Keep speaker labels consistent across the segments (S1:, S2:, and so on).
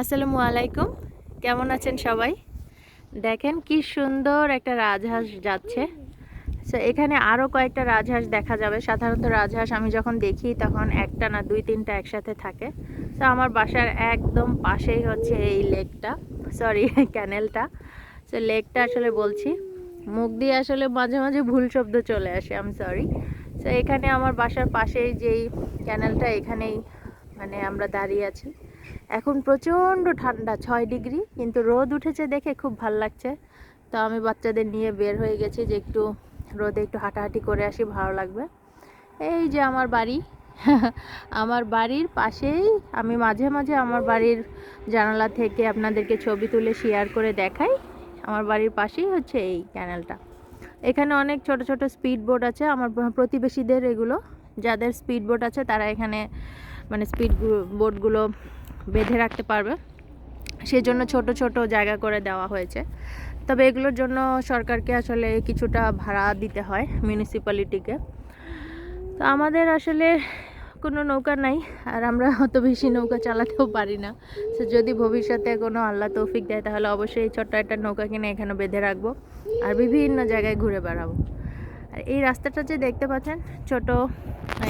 S1: আসসালামু আলাইকুম। কেমন আছেন সবাই? দেখেন কি সুন্দর একটা রাজহাঁস যাচ্ছে। সো এখানে আরও কয়েকটা রাজহাঁস দেখা যাবে। সাধারণত রাজহাঁস আমি যখন দেখি তখন একটা না দুই তিনটা একসাথে থাকে। তো আমার বাসার একদম পাশেই হচ্ছে এই লেকটা। সরি ক্যানেলটা সো লেকটা আসলে বলছি, মুখ দিয়ে আসলে মাঝে মাঝে ভুল শব্দ চলে আসে আম সরি সো এখানে আমার বাসার পাশেই যেই ক্যানেলটা এখানেই মানে আমরা দাঁড়িয়ে আছি। এখন প্রচণ্ড ঠান্ডা, ছয় ডিগ্রি, কিন্তু রোদ উঠেছে দেখে খুব ভালো লাগছে। তো আমি বাচ্চাদের নিয়ে বের হয়ে গেছি যে একটু রোদে একটু হাঁটাহাঁটি করে আসি, ভালো লাগবে। এই যে আমার বাড়ি, আমার বাড়ির পাশেই, আমি মাঝে মাঝে আমার বাড়ির জানালা থেকে আপনাদেরকে ছবি তুলে শেয়ার করে দেখাই। আমার বাড়ির পাশেই হচ্ছে এই ক্যানেলটা এখানে অনেক ছোট ছোট স্পিড বোট আছে, আমার প্রতিবেশীদের এগুলো। যাদের স্পিড বোট আছে তারা এখানে মানে স্পিড বোটগুলো বেঁধে রাখতে পারবে। সেই জন্য ছোট ছোট জায়গা করে দেওয়া হয়েছে। তবে এগুলোর জন্য সরকারকে আসলে কিছুটা ভাড়া দিতে হয় মিউনিসিপ্যালিটিকে তো আমাদের আসলে কোনো নৌকা নাই, আর আমরা অত বেশি নৌকা চালাতেও পারি না। তো যদি ভবিষ্যতে কোনো আল্লাহ তৌফিক দেয়, তাহলে অবশ্যই এই ছোট্ট একটা নৌকা কিনে এখানে বেঁধে রাখব, আর বিভিন্ন জায়গায় ঘুরে বেড়াবো। আর এই রাস্তাটা যে দেখতে পাচ্ছেন, ছোট,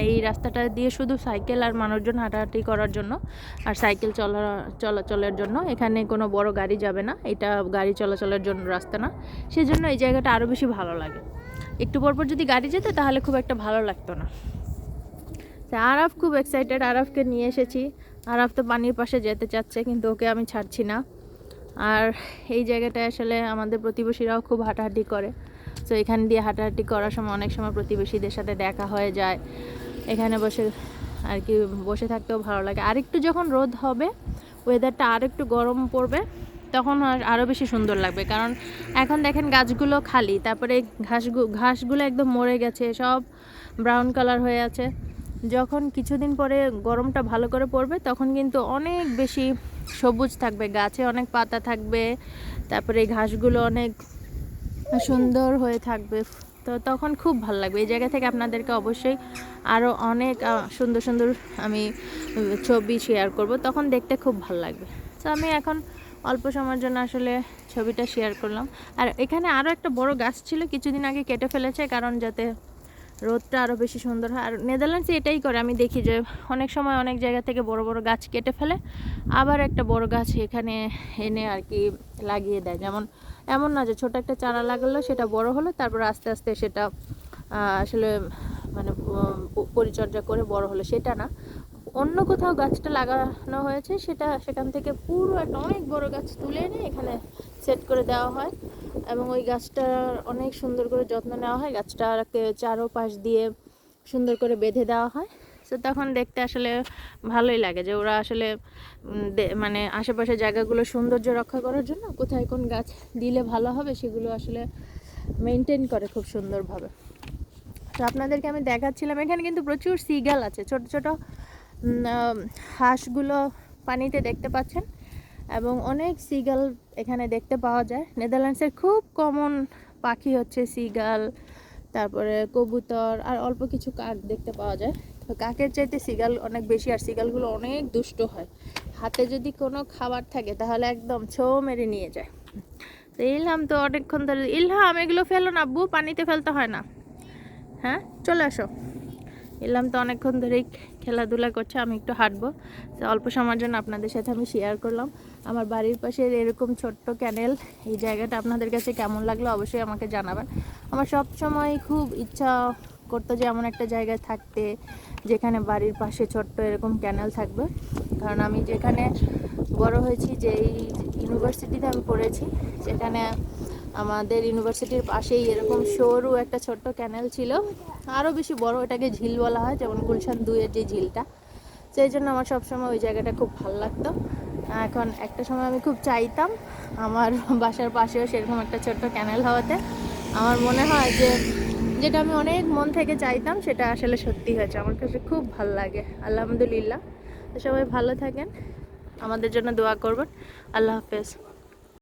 S1: এই রাস্তাটা দিয়ে শুধু সাইকেল আর মানুষজন হাঁটাহাঁটি করার জন্য আর সাইকেল চলা, চলাচলের জন্য। এখানে কোনো বড় গাড়ি যাবে না, এটা গাড়ি চলাচলের জন্য রাস্তা না। সেজন্য এই জায়গাটা আরও বেশি ভালো লাগে। একটু পরপর যদি গাড়ি যেত, তাহলে খুব একটা ভালো লাগতো না। তা আরাফ খুব এক্সাইটেড আরাফকে নিয়ে এসেছি। আরাফ তো পানির পাশে যেতে চাচ্ছে, কিন্তু ওকে আমি ছাড়ছি না। আর এই জায়গাটায় আসলে আমাদের প্রতিবেশীরাও খুব হাঁটাহাঁটি করে। তো এখান দিয়ে হাঁটাহাঁটি করার সময় অনেক সময় প্রতিবেশীদের সাথে দেখা হয়ে যায়। এখানে বসে আর কি বসে থাকতেও ভালো লাগে। আরেকটু যখন রোদ হবে ওয়েদারটা আর একটু গরম পড়বে, তখন আর আরও বেশি সুন্দর লাগবে। কারণ এখন দেখেন গাছগুলো খালি, তারপরে ঘাসগু, ঘাসগুলো একদম মরে গেছে, সব ব্রাউন কালার হয়ে আছে। যখন কিছুদিন পরে গরমটা ভালো করে পড়বে, তখন কিন্তু অনেক বেশি সবুজ থাকবে, গাছে অনেক পাতা থাকবে, তারপরে ঘাসগুলো অনেক সুন্দর হয়ে থাকবে। তো তখন খুব ভালো লাগবে। এই জায়গা থেকে আপনাদেরকে অবশ্যই আরও অনেক সুন্দর সুন্দর আমি ছবি শেয়ার করব। তখন দেখতে খুব ভালো লাগবে। তো আমি এখন অল্প সময়ের জন্য আসলে ছবিটা শেয়ার করলাম। আর এখানে আরও একটা বড় গাছ ছিল, কিছুদিন আগে কেটে ফেলেছে কারণ যাতে রোদটা আরও বেশি সুন্দর হয়। আর নেদারল্যান্ডসে এটাই করে। আমি দেখি যে অনেক সময় অনেক জায়গা থেকে বড় বড় গাছ কেটে ফেলে। আবার একটা বড় গাছ এখানে এনে আর কি লাগিয়ে দেয়। যেমন এমন না যে ছোট একটা চারা লাগালো, সেটা বড় হলো, তারপর আস্তে আস্তে সেটা আসলে মানে পরিচর্যা করে বড় হলো। সেটা না। অন্য কোথাও গাছটা লাগানো হয়েছে, সেটা সেখান থেকে পুরো একটা অনেক বড় গাছ তুলে এনে এখানে সেট করে দেওয়া হয়। এবং ওই গাছটার অনেক সুন্দর করে যত্ন নেওয়া হয়। গাছটাকে চারোপাশ দিয়ে সুন্দর করে বেঁধে দেওয়া হয়। তো তখন দেখতে আসলে ভালোই লাগে যে ওরা আসলে মানে আশেপাশের জায়গাগুলো সৌন্দর্য রক্ষা করার জন্য কোথায় কোন গাছ দিলে ভালো হবে সেগুলো আসলে মেনটেন করে খুব সুন্দরভাবে। তো আপনাদেরকে আমি দেখাচ্ছিলাম, এখানে কিন্তু প্রচুর সিগাল আছে, ছোট ছোট হাঁসগুলো পানিতে দেখতে পাচ্ছেন এবং অনেক সিগাল এখানে দেখতে পাওয়া যায়। নেদারল্যান্ডসের খুব কমন পাখি হচ্ছে সিগাল তারপরে কবুতর আর অল্প কিছু কাক দেখতে পাওয়া যায়। তো কাকের চাইতে সিগাল অনেক বেশি আর সিগালগুলো অনেক দুষ্ট হয়। হাতে যদি কোনো খাবার থাকে তাহলে একদম ছৌ মেরে নিয়ে যায়। তো ইলহাম তো অনেকক্ষণ ধরে, ইলহাম এগুলো ফেলো না আব্বু পানিতে ফেলতে হয় না। হ্যাঁ চলে আসো। এলাম তো অনেকক্ষণ ধরেই খেলাধুলা করছে, আমি একটু হাঁটবো। অল্প সময়ের জন্য আপনাদের সাথে আমি শেয়ার করলাম। আমার বাড়ির পাশে এরকম ছোট্ট ক্যানেল এই জায়গাটা আপনাদের কাছে কেমন লাগল অবশ্যই আমাকে জানাবেন। আমার সব সময় খুব ইচ্ছা করতো যে এমন একটা জায়গায় থাকতে, যেখানে বাড়ির পাশে ছোট্ট এরকম ক্যানেল থাকবে। কারণ আমি যেখানে বড় হয়েছি যে এই ইউনিভার্সিটিতে আমি পড়েছি, সেখানে আমাদের ইউনিভার্সিটির পাশেই এরকম সরু একটা ছোট্ট ক্যানেল ছিল। আরও বেশি বড়, এটাকে ঝিল বলা হয়, যেমন গুলশান দুইয়ের যে ঝিলটা। সেই জন্য আমার সবসময় ওই জায়গাটা খুব ভালো লাগতো। এখন একটা সময় আমি খুব চাইতাম আমার বাসার পাশেও সেরকম একটা ছোট্ট ক্যানেল হওয়াতে। আমার মনে হয় যে, যেটা আমি অনেক মন থেকে চাইতাম, সেটা আসলে সত্যি হয়েছে। আমার কাছে খুব ভালো লাগে, আলহামদুলিল্লাহ। সবাই ভালো থাকেন। আমাদের জন্য দোয়া করবেন। আল্লাহ হাফেজ।